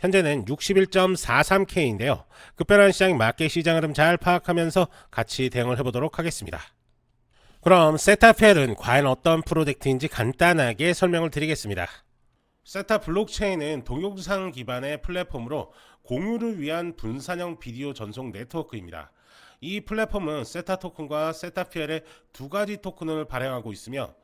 현재는 61.43K인데요. 급변한 시장 마켓 시장 흐름 잘 파악하면서 같이 대응을 해보도록 하겠습니다. 그럼 세타펠은 과연 어떤 프로젝트인지 간단하게 설명을 드리겠습니다. 세타 블록체인은 동영상 기반의 플랫폼으로 공유를 위한 분산형 비디오 전송 네트워크입니다. 이 플랫폼은 세타 토큰과 세타피엘의 두 가지 토큰을 발행하고 있으며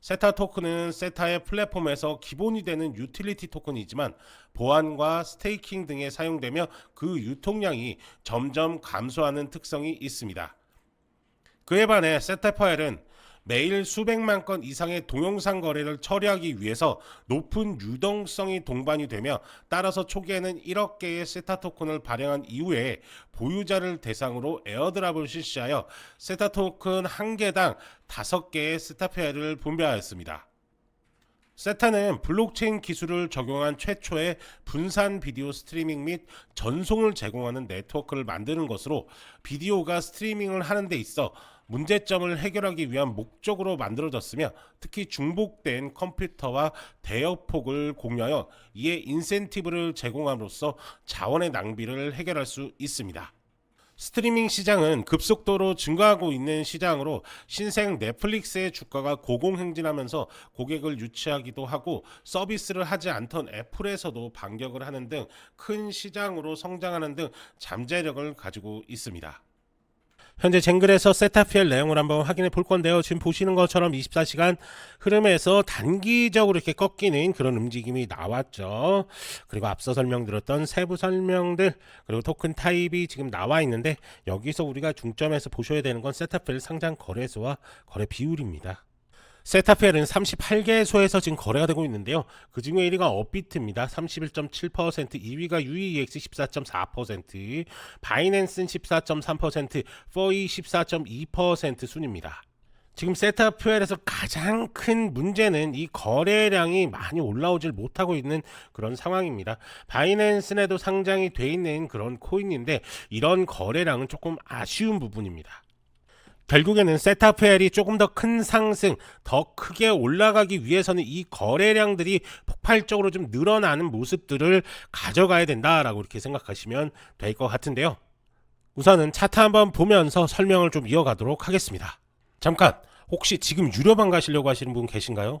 세타 토큰은 세타의 플랫폼에서 기본이 되는 유틸리티 토큰이지만 보안과 스테이킹 등에 사용되며 그 유통량이 점점 감소하는 특성이 있습니다. 그에 반해 세타 파일은 매일 수백만 건 이상의 동영상 거래를 처리하기 위해서 높은 유동성이 동반이 되며 따라서 초기에는 1억 개의 세타 토큰을 발행한 이후에 보유자를 대상으로 에어드랍을 실시하여 세타 토큰 한 개당 5개의 세타페어를 분배하였습니다. 세타는 블록체인 기술을 적용한 최초의 분산 비디오 스트리밍 및 전송을 제공하는 네트워크를 만드는 것으로 비디오가 스트리밍을 하는 데 있어 문제점을 해결하기 위한 목적으로 만들어졌으며 특히 중복된 컴퓨터와 대역폭을 공유하여 이에 인센티브를 제공함으로써 자원의 낭비를 해결할 수 있습니다. 스트리밍 시장은 급속도로 증가하고 있는 시장으로 신생 넷플릭스의 주가가 고공행진하면서 고객을 유치하기도 하고 서비스를 하지 않던 애플에서도 반격을 하는 등 큰 시장으로 성장하는 등 잠재력을 가지고 있습니다. 현재 쟁글에서 세타피엘 내용을 한번 확인해 볼 건데요. 지금 보시는 것처럼 24시간 흐름에서 단기적으로 이렇게 꺾이는 그런 움직임이 나왔죠. 그리고 앞서 설명드렸던 세부 설명들 그리고 토큰 타입이 지금 나와 있는데 여기서 우리가 중점에서 보셔야 되는 건 세타피엘 상장 거래소와 거래 비율입니다. 세타펠은 38개소에서 지금 거래가 되고 있는데요. 그 중에 1위가 업비트입니다. 31.7%, 2위가 UEX 14.4%, 바이낸스는 14.3%, 퍼이 14.2% 순입니다. 지금 세타표엘에서 가장 큰 문제는 이 거래량이 많이 올라오질 못하고 있는 그런 상황입니다. 바이낸스에도 상장이 돼 있는 그런 코인인데 이런 거래량은 조금 아쉬운 부분입니다. 결국에는 세타페엘이 조금 더 큰 상승, 더 크게 올라가기 위해서는 이 거래량들이 폭발적으로 좀 늘어나는 모습들을 가져가야 된다라고 이렇게 생각하시면 될 것 같은데요. 우선은 차트 한번 보면서 설명을 좀 이어가도록 하겠습니다. 잠깐, 혹시 지금 유료방 가시려고 하시는 분 계신가요?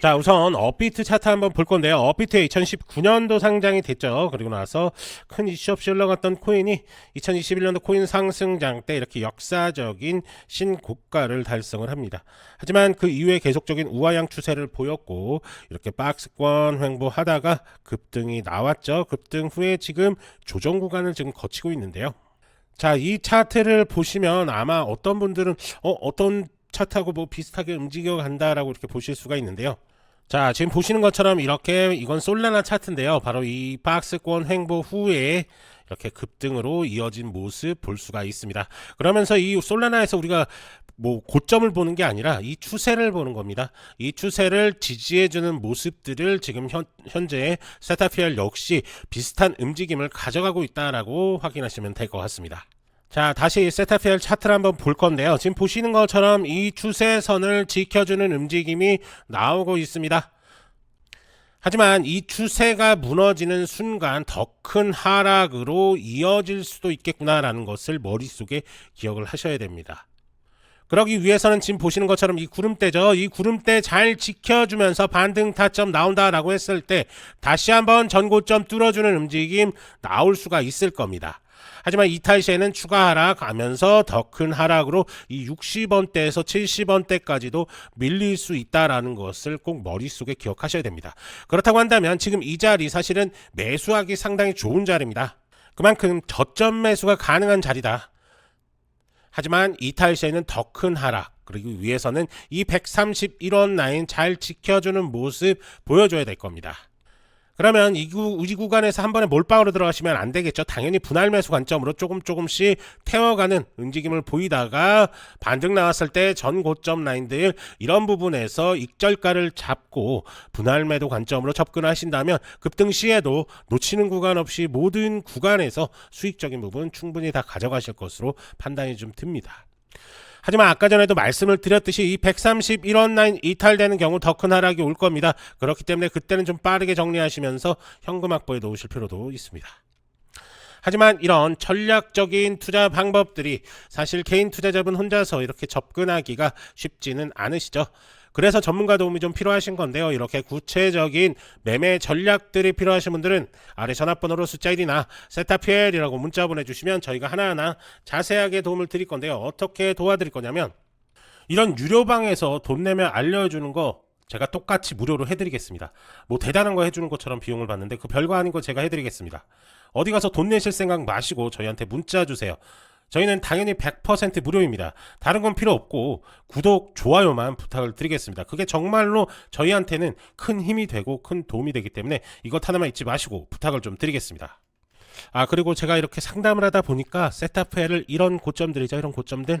자, 우선 업비트 차트 한번 볼 건데요. 업비트 2019년도 상장이 됐죠. 그리고 나서 큰 이슈 없이 올라갔던 코인이 2021년도 코인 상승장 때 이렇게 역사적인 신고가를 달성을 합니다. 하지만 그 이후에 계속적인 우하향 추세를 보였고 이렇게 박스권 횡보하다가 급등이 나왔죠. 급등 후에 지금 조정 구간을 지금 거치고 있는데요. 자, 이 차트를 보시면 아마 어떤 분들은 어, 어떤 차트하고 뭐 비슷하게 움직여 간다라고 이렇게 보실 수가 있는데요. 자, 지금 보시는 것처럼 이렇게 이건 솔라나 차트인데요. 바로 이 박스권 횡보 후에 이렇게 급등으로 이어진 모습 볼 수가 있습니다. 그러면서 이 솔라나에서 우리가 뭐 고점을 보는 게 아니라 이 추세를 보는 겁니다. 이 추세를 지지해주는 모습들을 지금 현, 현재 세타피엘 역시 비슷한 움직임을 가져가고 있다라고 확인하시면 될 것 같습니다. 자, 다시 세타피엘 차트를 한번 볼 건데요. 지금 보시는 것처럼 이 추세선을 지켜주는 움직임이 나오고 있습니다. 하지만 이 추세가 무너지는 순간 더 큰 하락으로 이어질 수도 있겠구나라는 것을 머릿속에 기억을 하셔야 됩니다. 그러기 위해서는 지금 보시는 것처럼 이 구름대죠. 이 구름대 잘 지켜주면서 반등 타점 나온다라고 했을 때 다시 한번 전고점 뚫어주는 움직임 나올 수가 있을 겁니다. 하지만 이탈 시에는 추가 하락 하면서 더 큰 하락으로 이 60원대에서 70원대까지도 밀릴 수 있다라는 것을 꼭 머릿속에 기억하셔야 됩니다. 그렇다고 한다면 지금 이 자리 사실은 매수하기 상당히 좋은 자리입니다. 그만큼 저점 매수가 가능한 자리다. 하지만 이탈 시에는 더 큰 하락 그리고 위에서는 이 131원 라인 잘 지켜주는 모습 보여줘야 될 겁니다. 그러면 이, 구, 이 구간에서 한 번에 몰빵으로 들어가시면 안 되겠죠. 당연히 분할 매수 관점으로 조금 조금씩 태워가는 움직임을 보이다가 반등 나왔을 때 전 고점 라인들 이런 부분에서 익절가를 잡고 분할 매도 관점으로 접근하신다면 급등 시에도 놓치는 구간 없이 모든 구간에서 수익적인 부분 충분히 다 가져가실 것으로 판단이 좀 듭니다. 하지만 아까 전에도 말씀을 드렸듯이 이 131원 라인 이탈되는 경우 더 큰 하락이 올 겁니다. 그렇기 때문에 그때는 좀 빠르게 정리하시면서 현금 확보에 놓으실 필요도 있습니다. 하지만 이런 전략적인 투자 방법들이 사실 개인 투자자분 혼자서 이렇게 접근하기가 쉽지는 않으시죠. 그래서 전문가 도움이 좀 필요하신 건데요. 이렇게 구체적인 매매 전략들이 필요하신 분들은 아래 전화번호로 숫자 1이나 세타피엘이라고 문자 보내주시면 저희가 하나하나 자세하게 도움을 드릴 건데요. 어떻게 도와드릴 거냐면 이런 유료방에서 돈 내면 알려주는 거 제가 똑같이 무료로 해드리겠습니다. 뭐 대단한 거 해주는 것처럼 비용을 받는데 그 별거 아닌 거 제가 해드리겠습니다. 어디 가서 돈 내실 생각 마시고 저희한테 문자 주세요. 저희는 당연히 100% 무료입니다. 다른 건 필요 없고 구독, 좋아요만 부탁을 드리겠습니다. 그게 정말로 저희한테는 큰 힘이 되고 큰 도움이 되기 때문에 이것 하나만 잊지 마시고 부탁을 좀 드리겠습니다. 아 그리고 제가 이렇게 상담을 하다 보니까 세타프에를 이런 고점들이죠. 이런 고점들